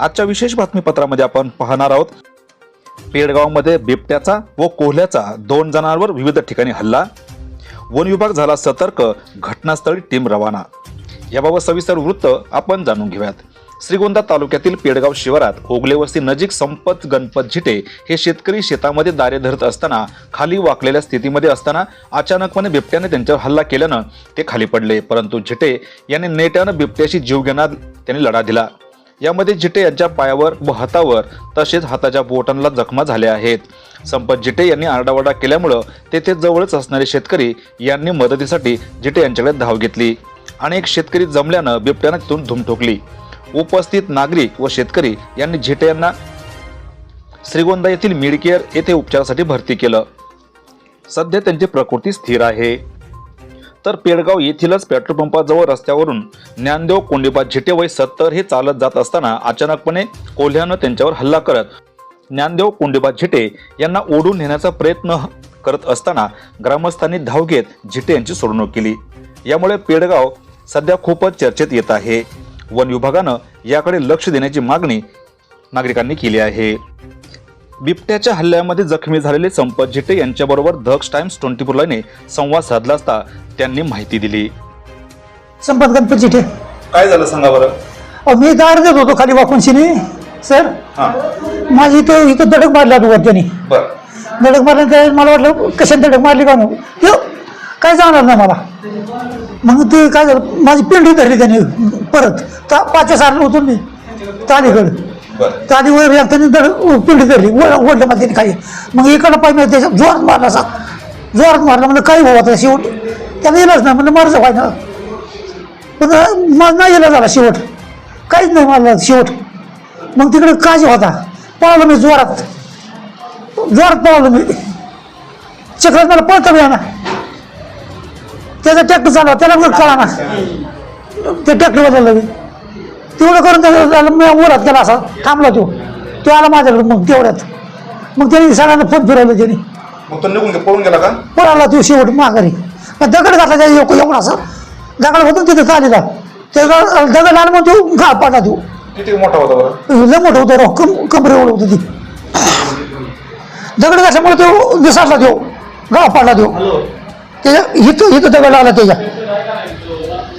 आजच्या विशेष बातमीपत्रामध्ये आपण पाहणार आहोत. पेडगावमध्ये बिबट्याचा व कोहल्याचा दोन जणांवर विविध ठिकाणी हल्ला. वन विभाग झाला सतर्क घटनास्थळी टीम रवाना. याबाबत सविस्तर वृत्त आपण जाणून घेऊयात. श्रीगोंदा तालुक्यातील पेडगाव शिवारात ओगले वस्ती नजीक संपत गणपत झिटे हे शेतकरी शेतामध्ये दारे धरत असताना खाली वाकलेल्या स्थितीमध्ये असताना अचानकपणे बिबट्याने त्यांच्यावर हल्ला केल्यानं ते खाली पडले. परंतु झिटे यांनी नेट्यानं बिबट्याशी जीव घेण्यात त्यांनी लढा दिला. यामध्ये जिटे यांच्या पायावर व हातावर तसेच हाताच्या बोटांना जखमा झाल्या आहेत. संपत जिटे यांनी आरडाओरडा केल्यामुळं तेथे जवळच असणारे शेतकरी यांनी मदतीसाठी जिटे यांच्याकडे धाव घेतली अनेक शेतकरी जमल्यानं बिबट्यानं तिथून धूम ठोकली. उपस्थित नागरिक व शेतकरी यांनी झिटे यांना श्रीगोंदा येथील मिडकेअर येथे उपचारासाठी भरती केलं. सध्या त्यांची प्रकृती स्थिर आहे. तर पेडगाव येथीलच पेट्रोल पंपाजवळ रस्त्यावरून ज्ञानदेव कोंडीबा झिटे वय सत्तर हे चालत जात असताना अचानकपणे कोल्ह्यानं त्यांच्यावर हल्ला करत ज्ञानदेव कोंडीबा झिटे यांना ओढून नेण्याचा प्रयत्न करत असताना ग्रामस्थांनी धाव घेत झिटे यांची सोडवणूक केली. यामुळे पेडगाव सध्या खूपच चर्चेत येत आहे. वन विभागानं याकडे लक्ष देण्याची मागणी नागरिकांनी केली आहे. बिबट्याच्या हल्ल्यामध्ये जखमी झालेले संपत झिटे यांच्याबरोबर दक्ष टाइम्स ट्वेंटी फोर लाईने संवाद साधला असता त्यांनी माहिती दिली. संपत गणपत चिठे काय झालं सांगा बरं? अहो, मी दार देत होतो खाली वाकूनशिनी. सर हा. माझी इथं इथं धडक मारला तू वरच्यानी. बर. धडक मारल्यानंतर मला वाटलं कशाने धडक मारली का नो त्यो काय जाणार नाही मला? मग ते काय झालं माझी पिंडी धरली त्याने परत. ता पाचव्या सारलं होतो मी तालीकडं बर. ताली वर लागताना धड पिंडी धरली ओढ ओढलं मला त्याने काही. मग इकडं पाहिजे त्याच्या जोरात मारला असा जोरात मारला म्हणजे काही भाऊ आता शेवट. त्याला येलच नाही म्हणजे मरचं पाहिजे पण मग नाही येला झाला शेवट. काहीच नाही मारला शेवट. मग तिकडे काजी होता. पळालो मी जोरात. जोरात पळालो मी. चक्रात मला पळता बी ना त्याचा ट्रॅक्टर चालवा त्याला मग कळा ना. ते ट्रॅक्टर बदललं मी. तेवढं करून त्याचं झालं मी वरात गेला असा थांबला तो. तो आला माझ्याकडे मग तेवढ्यात. मग त्यांनी सगळ्यांना फोन फिरवलं त्यांनी. मग तो निघून गे- पळून गेला का? पळाला तो शेवट माघारी. मग दगड घातला त्या एवढं एवढा असा. दगड होतो तिथे चालीला ते ग- दगड आला मग तो घा पाडला तो. किती मोठा होता बरं? लय मोठं होतं राव कम कमरे एवढं होतं ती. दगड घातल्यामुळे तो दिसाटला तो. गाव पाडला तो. त्याच्या इथं इथं दगड आला त्याच्या.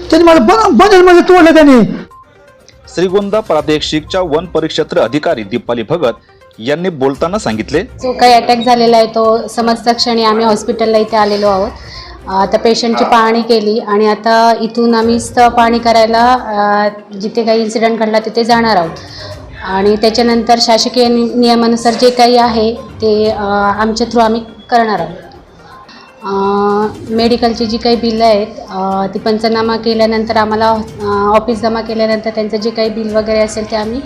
त्यांनी मला बदल म्हणजे तोडलं त्यांनी. श्रीगोंदा प्रादेशिकच्या वन परिक्षेत्र अधिकारी दीपाली भगत यांनी बोलताना सांगितले. जो काही अटॅक झालेला आहे तो समजता क्षणी आम्ही हॉस्पिटलला इथे आलेलो आहोत. आता पेशंटची पाहणी केली आणि आता इथून आम्ही स्थळ पाहणी करायला जिथे काही इन्सिडेंट घडला तिथे जाणार आहोत. आणि त्याच्यानंतर शासकीय नियमानुसार जे काही आहे ते आमच्या थ्रू आम्ही करणार आहोत. मेडिकलची जी काही बिलं आहेत ती पंचनामा केल्यानंतर आम्हाला ऑफिस जमा केल्यानंतर त्यांचं जे काही बिल वगैरे असेल ते आम्ही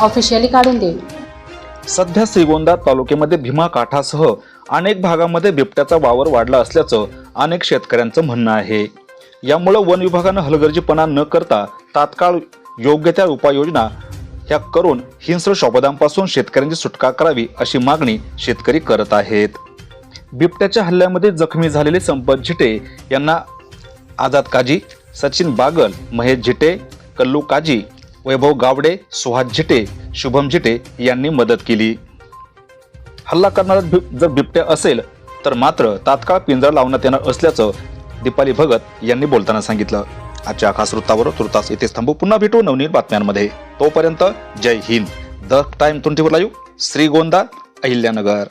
ऑफिशियली काढून देऊ. सध्या श्रीगोंदा तालुक्यामध्ये भीमा काठासह अनेक भागामध्ये बिबट्याचा वावर वाढला असल्याचं अनेक शेतकऱ्यांचं म्हणणं आहे. यामुळं वन विभागानं हलगर्जीपणा न करता तात्काळ योग्य त्या उपाययोजना ह्या करून हिंस्र शोभदांपासून शेतकऱ्यांची सुटका करावी अशी मागणी शेतकरी करत आहेत. बिबट्याच्या हल्ल्यामध्ये जखमी झालेले संपत झिटे यांना आझाद काजी सचिन बागल महेश झिटे कल्लू काजी वैभव गावडे सुहास झिटे शुभम झिटे यांनी मदत केली. हल्ला करणारा बिब- जर बिबट्या असेल तर मात्र तात्काळ पिंजरा लावण्यात येणार असल्याचं दीपाली भगत यांनी बोलताना सांगितलं. आजच्या खास वृत्तावर तुर्तास इथेच थांबू. पुन्हा भेटू नवनीत बातम्यांमध्ये. तोपर्यंत Jai Hind. The time twenty four live Shrigonda Ahilyanagar.